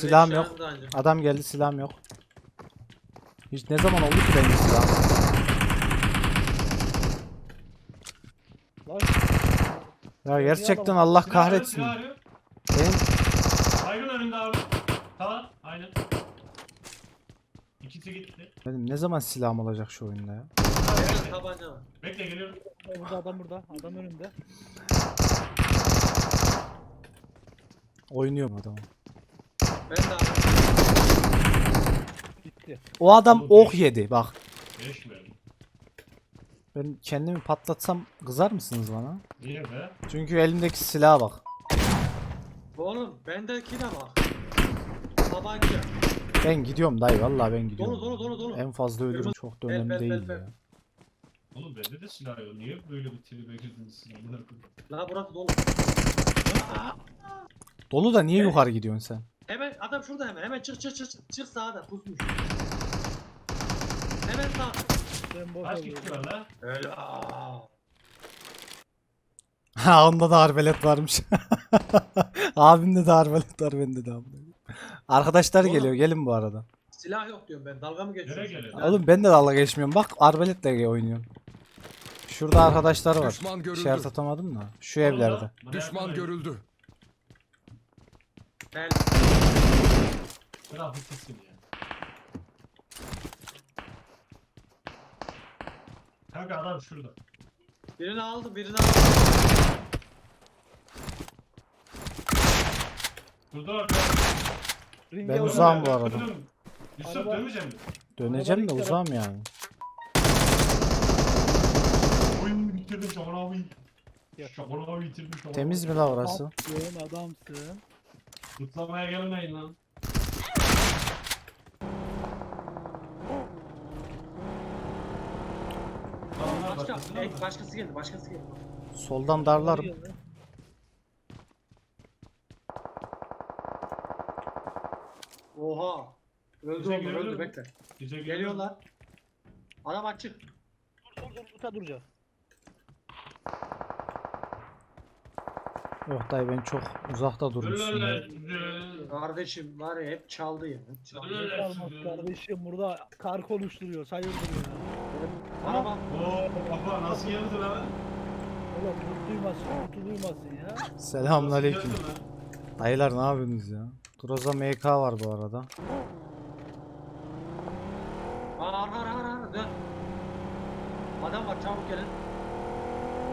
Silahım Beş yok. Adam geldi silahım yok. Hiç ne zaman oldu ki benim silahım? Lan Ya gerçekten Allah kahretsin. Silah arıyor. Benim Baygın önünde abi. Tamam. Aynen. İkisi gitti. benim ne zaman silahım olacak şu oyunda ya? Benim tabanca var. Bekle geliyorum. burada adam burada. Adam önünde. Oynuyorum adamı. Ben de abi. Gitti. O adam ok yedi bak. 5 verdim. Ben kendimi patlatsam kızar mısınız bana? Niye be? Çünkü elimdeki silaha bak. Oğlum bendeki de bak. Tabanca. Ben gidiyorum dayı vallahi ben Dolu gidiyorum. dolu dolu dolu. En fazla ölürüm çok da önemli bel, değil bel, bel. ya. Oğlum bende de silah yok. Niye böyle bir tribe girdiniz siz? Amına koyayım. La burası dolu. Dolu da niye Evet. yukarı gidiyorsun sen? Adam şurada hemen. Hemen çık çık çık çık. Sağda pusmuş. Hemen sağ. Ben boş Kaç alıyorum. kişi var la? Öyle. aa. Ha onda da arbelet varmış. Abimde de arbelet var bende de abla. Arkadaşlar Oğlum. geliyor gelin bu arada. Silah yok diyorum ben. Dalga mı geçiyorsun? Nereye geliyor? Oğlum ben de dalga geçmiyorum. Bak arbaletle oynuyorum. Şurada arkadaşlar var. Düşman görüldü. İşaret atamadım da. Şu evlerde. Düşman edin. görüldü. Gel. Bırak bitirsin ya. Kanka adam şurada. Birini aldım birini aldım. Burada var. Ringe Ben vurun. uzağım bu arada. Dön. Yusuf Araba- dönmeyecek mi? Döneceğim de Arabanın uzağım yani. Oyun bitirdim şaman abi. Ya. Şaman abi bitirdim şaman Temiz mi la orası? Adamsın adamsın. Kutlamaya gelmeyin lan. Ey, mı? başkası geldi başkası geldi. Soldan darlarım. Oha. Öldü Bize onlar öldü bekle. Bize geliyor. Geliyorlar. Adam açık. Dur dur dur duracak. Yok dayı ben çok uzakta durmuşsun. ya. Kardeşim var ya hep çaldı ya. Hep çaldı. Kardeşim burada kar konuşturuyor sayılır ya. Araba. Oo baba? Dayılar ne yapıyorsunuz ya? Groza MK var bu arada. Aa ara ara ara dön. Adam var çabuk gelin.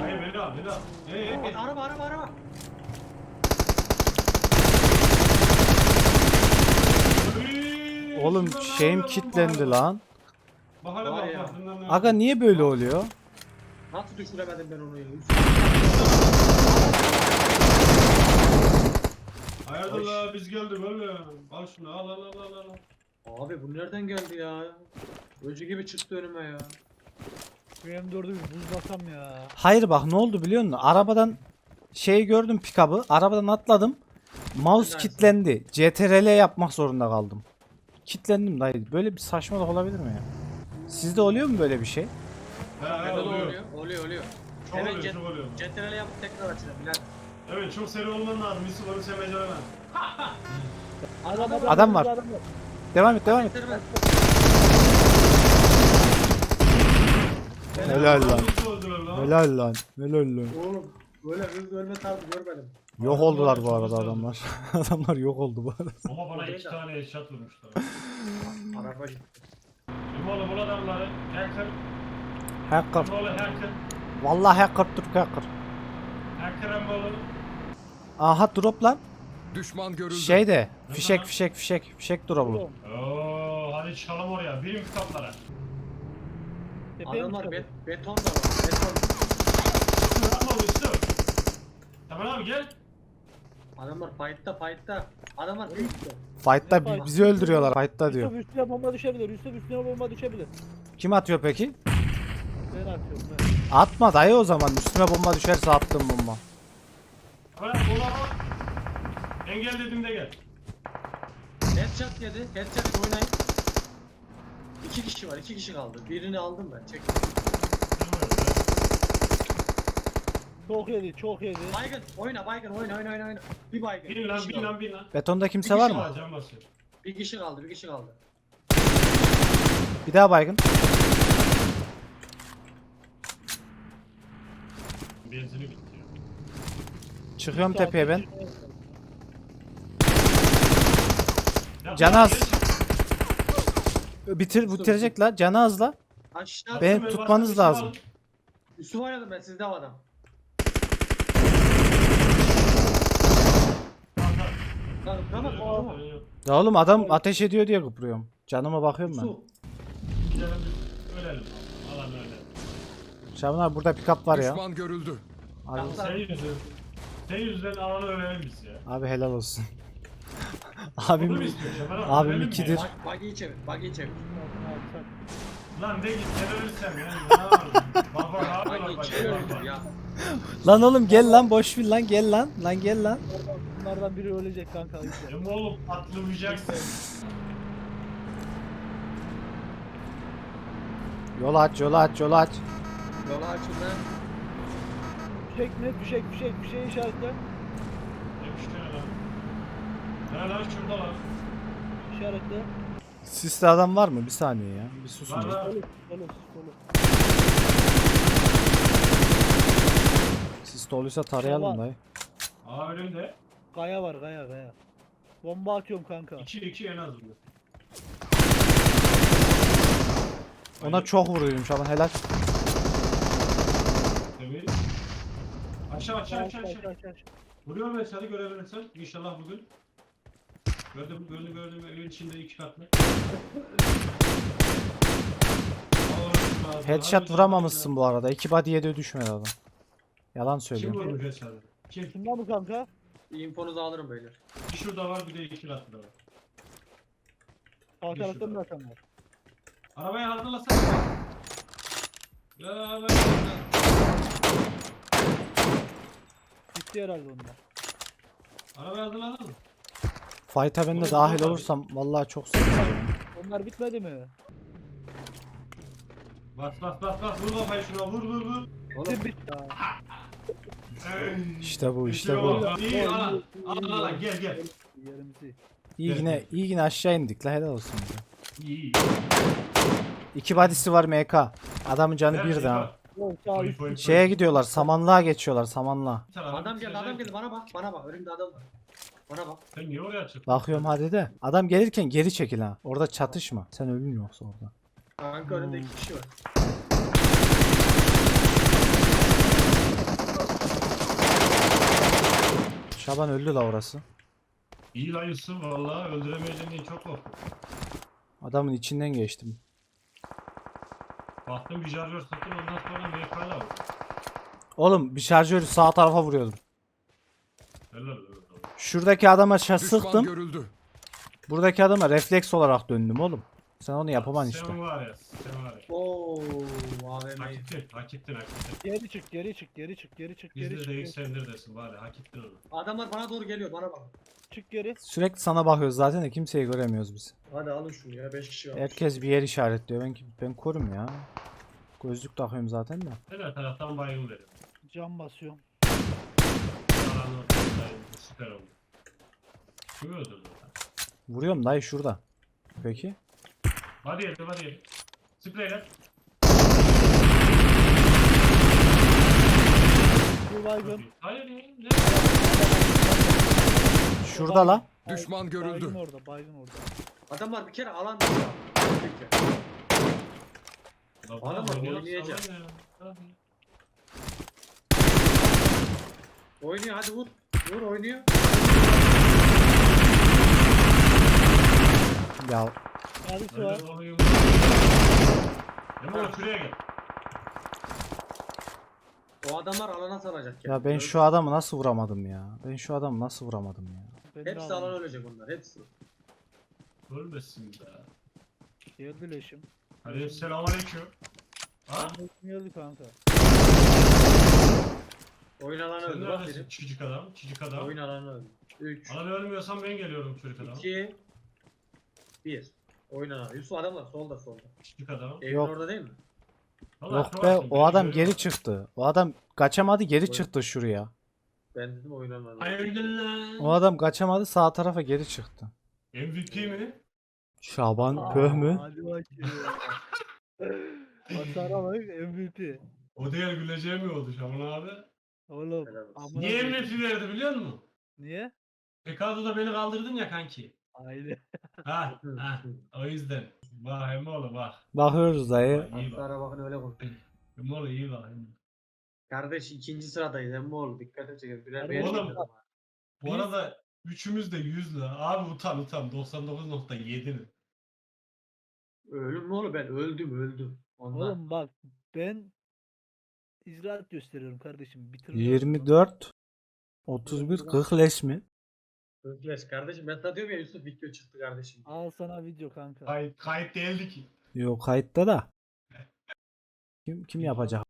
Hayır beni al beni al. Hey. Araba araba araba. Oğlum şeyim bu lan. Hele Var ya. ne Aga niye böyle oluyor? Nasıl düşüremedim ben onu ya? Hayırdır la biz geldik öyle. Al şunu al al al al al. Abi bu nereden geldi ya? Öcü gibi çıktı önüme ya. Şu M4'ü bir buzlasam ya. Hayır bak ne oldu biliyor musun? Arabadan şeyi gördüm pikabı. Arabadan atladım. Mouse Nice. kilitlendi. CTRL yapmak zorunda kaldım. Kilitlendim dayı. Böyle bir saçmalık olabilir mi ya? Sizde oluyor mu böyle bir şey? He Bende he de oluyor. oluyor. Oluyor oluyor. Çok Evet, oluyor cet- çok oluyor. CTRL yapıp tekrar Bilal. Evet çok seri olman lazım. Yusuf onu sen beceremez. Adam, Adam var. Devam et devam et. Bitirme. Helal lan. Helal lan. Helal lan. Oğlum böyle hızlı ölme tarzı görmedim. Yok oldular bu arada adamlar. adamlar yok oldu bu arada. Ama bana iki tane eşyat vurmuşlar. Araba gitti. Kim oğlum bu adamları? Hacker. Hacker. Oğlum hacker? Vallahi hacker Türk hacker. Hacker oğlum. Aha drop lan. Düşman görüldü. Şeyde. Ne Fişek fişek fişek. Fişek drop'u. Oo hadi çıkalım oraya. Birim kitaplara. Adamlar bet beton da var. Beton. Tamam abi gel. Adamlar fight'ta fight'ta. Adamlar fight'ta. Fight'ta bi- bizi öldürüyorlar. Fight'ta diyor. Yusuf üstüne bomba düşebilir. Yusuf üstüne bomba düşebilir. Kim atıyor peki? Ben atıyorum ben. Atma dayı o zaman. Üstüme bomba düşerse attım bomba. Bırak bola bak. Engel dedim de gel. Headshot yedi. Headshot oynayın. İki kişi var. iki kişi kaldı. Birini aldım ben. Çek. Çok yedi çok yedi. Baygın oyna baygın oyna oyna oyna oyna. Bir baygın. Bin bir lan bin lan bin lan. Betonda kimse var mı? var. Can basıyor. Bir kişi kaldı bir kişi kaldı. Bir daha baygın. Benzini bitti ya. Çıkıyorum tepeye ben. Ya Can bak, az. Bitir bitirecek la. Canı az la. Aşağı. Ben- tutmanız lazım. Yusuf oynadım ben sizde o adam. Lan yok. Ya oğlum adam ateş ediyor diye kıpırıyorum. Canıma bakıyorum ben. Yusuf. Gidelim biz ölelim. Alan öyle. Şaban abi burada pick-up var ya. Düşman görüldü. Abi. Sen yüzünden. Sen yüzünden alanı ölelim biz ya. abi helal olsun. Bunu mu abim istiyorsun Şoför abi? abim Ölelim mi ikidir. Bak çevir buggy'yi çevir. Lan de git sen ölürsen ya. Ne yapalım? Çevir ya. Lan oğlum gel lan boş ver lan gel lan. Lan gel lan. Bunlardan- biri ölecek kanka. Ya oğlum patlamayacaksın. Yol aç yol aç yol aç. Yola açıldı. Fişek ne? Fişek fişek fişeği işaretle. Demiş ne lan? Ne lan şurada lan. İşaretle. Siste adam var mı? Bir saniye ya. Bir susun. Var ya. var. Dolu dolu dolu. Sis doluysa tarayalım dayı. Aa önümde. Kaya var kaya kaya. Bomba atıyorum kanka. 2 2 en azından. Ona çok vuruyorum Şaban helal. Evet. Aşağı aşağı Aç, aşağı aç, aşağı. aç, aç. Vuruyorum ben seni görebilirsen. İnşallah bugün. Gördüm gördüm gördüm evin içinde iki katlı. Headshot vuramamışsın bu arada. İki body'ye de düşmedi adam. Yalan Kim söylüyorum. vurmuş headshot'ı? Kim? Şunda mı kanka? İnfonuzu alırım beyler. Bir şurada var bir de iki katlı da var. Sağ Bir tarafta mı zaten var? Arabayı hazırlasana. Ya ben... Gitti herhalde onlar. Arabayı hazırladın mı? Fight'a ben de Oğlum, dahil oğlum. olursam vallahi çok sevinirim. Onlar bitmedi mi? Bas bas bas bas vur kafayı şuna vur vur vur. Oğlum Bitti ya. İşte bu işte bu. İyi al al al al, gel gel. Yerimizi. İyi yine iyi yine aşağı indik la helal olsun. bize. İyi iyi. İki body'si var MK. Adamın canı bir daha. koy. Şeye gidiyorlar samanlığa geçiyorlar samanlığa. Adam geldi adam geldi bana bak bana bak önümde adam var. Bana bak. Sen niye oraya çıktın? Bakıyorum hadi de. Adam gelirken geri çekil ha. Orada çatışma. Sen ölün yoksa orada. Kanka önümde iki kişi var. Şaban öldü la orası. İyi lan Yusuf valla öldüremeyeceğim diye çok korktum. Adamın içinden geçtim. Baktım bir şarjör sıktım ondan sonra MK'la vurdu. Oğlum bir şarjörü sağ tarafa vuruyordum. Helal helal. Şuradaki adama şa Düşman sıktım. görüldü. Buradaki adama refleks olarak döndüm oğlum. Sen onu yapamam işte. Sen var ya sen var ya. Oo AVM'yi. Hak ettin hak ettin hak ettin. Geri çık geri çık geri çık geri çık geri Bizde çık. de Geri yükseldir desin var ya hak ettin onu. Adamlar bana doğru geliyor bana bak. çık geri. Sürekli sana bakıyoruz zaten de kimseyi göremiyoruz biz. Hadi alın şunu ya 5 kişi var. Herkes bir yer işaretliyor. Ben ben korum ya. Gözlük takıyorum zaten de. Her taraftan baygın veriyorum. Cam basıyorum. Alanı ortadayım, bu süper oldu. Kimi öldürdü lan? Vuruyorum dayı şurada. Peki. Hadi yedim hadi yedim. Spreyler. Bir baygın. Hayır ya. Ne? Şurada la. Düşman Baygın görüldü. orada baygın orada. Adamlar bir kere alan dışı. Peki. Baba, Adam var, oynuyoruz, oynayacak. alan ya. Hadi. Oynuyor hadi vur. Vur oynuyor. Ya Öyle var. Emre şuraya gel. O adamlar alana salacak ya ben şu adamı nasıl vuramadım ya? Ben şu adamı nasıl vuramadım ya? Ben de Hepsi alana ölecek onlar hepsi. Ölmesin be. Geldi leşim. Hadi selamünaleyküm. Ha? Leşim geldi kanka. Oyun alanı Sen öldü bak neredesin? biri. Çocuk adam. Çocuk adam. Oyun alanı öldü. 3, Bana ölmüyorsan ben geliyorum çocuk adam. 2, 1. Oyun alanı. Yusuf adamlar solda solda. Çocuk adam. Evin Yok. orada değil mi? Vallahi Yok be o adam görüyor. geri çıktı. O adam kaçamadı geri Oy. çıktı şuraya. Ben dedim oynamadım. Hayırdır lan? O adam kaçamadı sağ tarafa geri çıktı. MVP mi? Şaban Pöh mü? Hadi bakayım. Hasara bak MVP. O değil güleceğim mi oldu Şaban abi? Oğlum. Helal olsun. amına Niye koyayım. MVP verdi biliyor musun? Niye? Ricardo'da beni kaldırdın ya kanki. Aynen. Ha, ha. O yüzden. Bak Emoğlu bak. Bakıyoruz dayı. Bak, iyi bak. Hatta bakın öyle konuş. Emoğlu iyi bak. Kardeş ikinci sıradayız emmi oğlu dikkat çekin. Birer bir Oğlum. Bu Biz- arada üçümüz de 100 lira. Abi utan utan. 99.7 mi? Ölüm mü oğlum ben öldüm öldüm. Ondan. Oğlum bak ben icraat gösteriyorum kardeşim. Bitirme. 24 31 40 leş mi? Ökleş kardeşim ben sana diyorum ya Yusuf video çıktı kardeşim. Al sana video kanka. Kayıt, kayıt değildi ki. Yok kayıtta da. Kim kim yapacak?